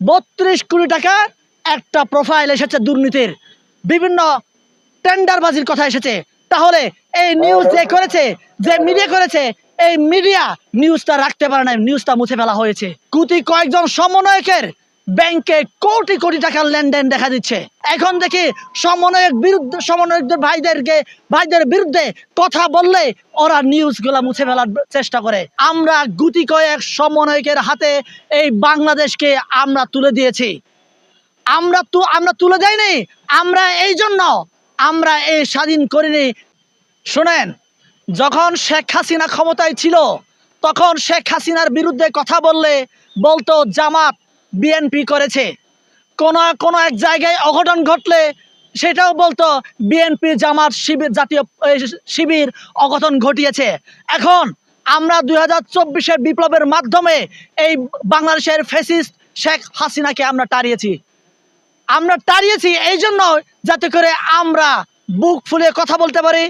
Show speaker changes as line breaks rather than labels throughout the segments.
বত্রিশ কোটি টাকা একটা প্রোফাইল এসেছে দুর্নীতির। বিভিন্ন টেন্ডারবাজির কথা এসেছে। তাহলে এই নিউজ যে করেছে, যে মিডিয়া করেছে, এই মিডিয়া নিউজটা রাখতে পারে না নিউজটা মুছে ফেলা হয়েছে। কুতি কয়েকজন সমন্বয়কের ব্যাংকে কোটি কোটি টাকার লেনদেন দেখা দিচ্ছে। এখন দেখি সমন্বয়ক বিরুদ্ধে সমন্বয়কদের ভাইদেরকে ভাইদের বিরুদ্ধে কথা বললে ওরা নিউজগুলো মুছে ফেলার চেষ্টা করে। আমরা গুটি কয়েক সমন্বয়কের হাতে এই বাংলাদেশকে আমরা তুলে দিয়েছি। আমরা তো আমরা তুলে দেয়নি আমরা এই জন্য আমরা এই স্বাধীন করিনি। শোনেন, যখন শেখ হাসিনা ক্ষমতায় ছিল, তখন শেখ হাসিনার বিরুদ্ধে কথা বললে বলতো জামাত বিএনপি করেছে। কোন কোন এক জায়গায় অঘটন ঘটলে সেটাও বলতো বিএনপি জামাত শিবির জাতীয় শিবির অঘটন ঘটিয়েছে। এখন আমরা দুই হাজার বিপ্লবের মাধ্যমে এই বাংলাদেশের ফেসিস্ট শেখ হাসিনাকে আমরা তাড়িয়েছি। আমরা তাড়িয়েছি এই জন্য যাতে করে আমরা বুক ফুলে কথা বলতে পারি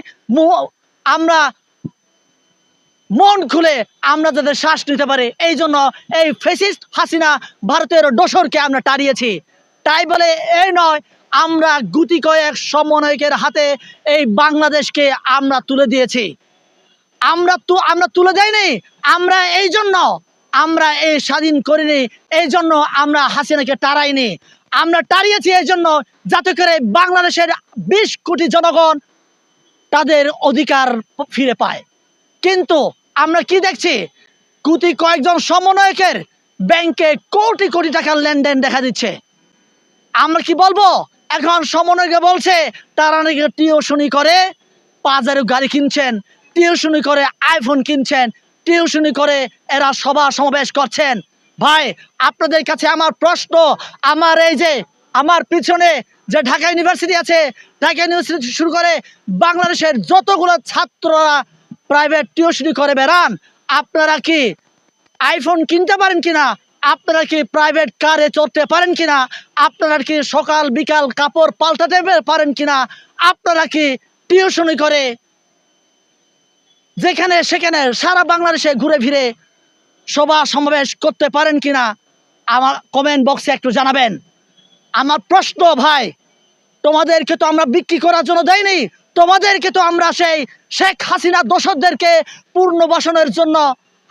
আমরা মন খুলে আমরা যাতে শ্বাস নিতে পারি, এই জন্য এই ফেসিস্ট হাসিনা ভারতের ডোসরকে আমরা তাড়িয়েছি। তাই বলে এই নয়, আমরা গুটি কয়েক সমন্বয়কের হাতে এই বাংলাদেশকে আমরা তুলে দিয়েছি। আমরা তো, আমরা তুলে দেয়নি আমরা এই জন্য, আমরা এই স্বাধীন করিনি, এই জন্য আমরা হাসিনাকে তাড়াইনি। আমরা তাড়িয়েছি এই জন্য যাতে করে বাংলাদেশের বিশ কোটি জনগণ তাদের অধিকার ফিরে পায়। কিন্তু আমরা কি দেখছি? কুতি কয়েকজন সমন্বয়কের ব্যাংকে কোটি কোটি টাকার লেনদেন দেখা দিচ্ছে। আমরা কি বলব? এখন সমন্বয়কে বলছে, তারা নাকি টিউশনি করে, বাজারে গাড়ি কিনছেন, টিউশনি করে আইফোন কিনছেন, টিউশনি করে এরা সভা সমাবেশ করছেন। ভাই, আপনাদের কাছে আমার প্রশ্ন, আমার এই যে, আমার পিছনে যে ঢাকা ইউনিভার্সিটি আছে, ঢাকা ইউনিভার্সিটি শুরু করে বাংলাদেশের যতগুলো ছাত্ররা প্রাইভেট টিউশনি করে বেড়ান। আপনারা কি আইফোন কিনতে পারেন কিনা? আপনারা কি প্রাইভেট কারে চড়তে পারেন কিনা? আপনারা কি সকাল, বিকাল কাপড় পাল্টাতে পারেন কিনা? আপনারা কি টিউশনি করে যেখানে সেখানে সারা বাংলাদেশে ঘুরে ফিরে সভা সমাবেশ করতে পারেন কিনা? আমার কমেন্ট বক্সে একটু জানাবেন। আমার প্রশ্ন, ভাই, তোমাদেরকে তো আমরা বিক্রি করার জন্য দেয়নি। তোমাদেরকে তো আমরা সেই শেখ হাসিনা পূর্ণ বসনের জন্য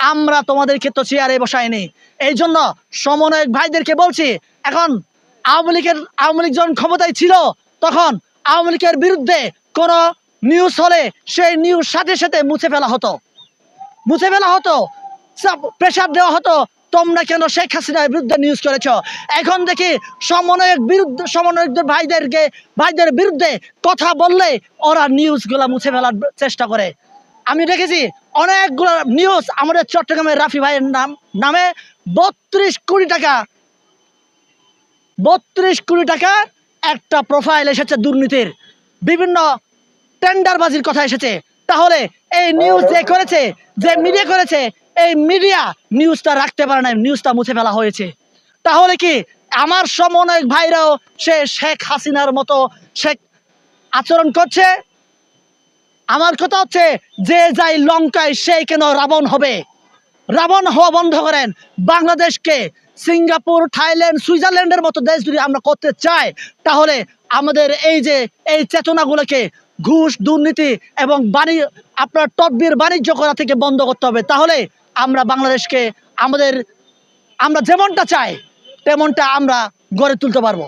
আমরা তোমাদেরকে তো চেয়ারে বসাইনি। এই জন্য সমন্বয়ক ভাইদেরকে বলছি, এখন আওয়ামী লীগের, আওয়ামী লীগ যখন ক্ষমতায় ছিল, তখন আওয়ামী লীগের বিরুদ্ধে কোনো নিউজ হলে সেই নিউজ সাথে সাথে মুছে ফেলা হতো। মুছে ফেলা হতো। প্রেশার দেওয়া হতো। তোমরা কেন শেখ হাসিনার বিরুদ্ধে নিউজ করেছ? এখন দেখি সমন্বয়ক বিরুদ্ধে, সমন্বয়কদের ভাইদেরকে, ভাইদের বিরুদ্ধে কথা বললে ওরা নিউজগুলো মুছে ফেলার চেষ্টা করে। আমি দেখেছি অনেকগুলো নিউজ আমাদের চট্টগ্রামের রাফি ভাইয়ের নাম, নামে বত্রিশ কোটি টাকা, বত্রিশ কোটি টাকা একটা প্রোফাইল এসেছে দুর্নীতির। বিভিন্ন টেন্ডারবাজির কথা এসেছে। তাহলে এই নিউজ যে করেছে, যে মিডিয়া করেছে এই মিডিয়া নিউজটা রাখতে পারে না নিউজটা মুছে ফেলা হয়েছে। তাহলে কি আমার সমন্বয়ক ভাইরাও সে শেখ হাসিনার মতো শেখ আচরণ করছে? আমার কথা হচ্ছে, যে যাই লঙ্কায়, সে কেন রাবণ হবে? রাবণ হওয়া বন্ধ করেন। বাংলাদেশকে সিঙ্গাপুর, থাইল্যান্ড, সুইজারল্যান্ডের মতো দেশ যদি আমরা করতে চাই, তাহলে আমাদের এই যে, এই চেতনাগুলোকে ঘুষ, দুর্নীতি এবং বাণিজ্য আপনার তদবির বাণিজ্য করা থেকে বন্ধ করতে হবে। তাহলে আমরা বাংলাদেশকে আমাদের, আমরা যেমনটা চাই, তেমনটা আমরা গড়ে তুলতে পারব।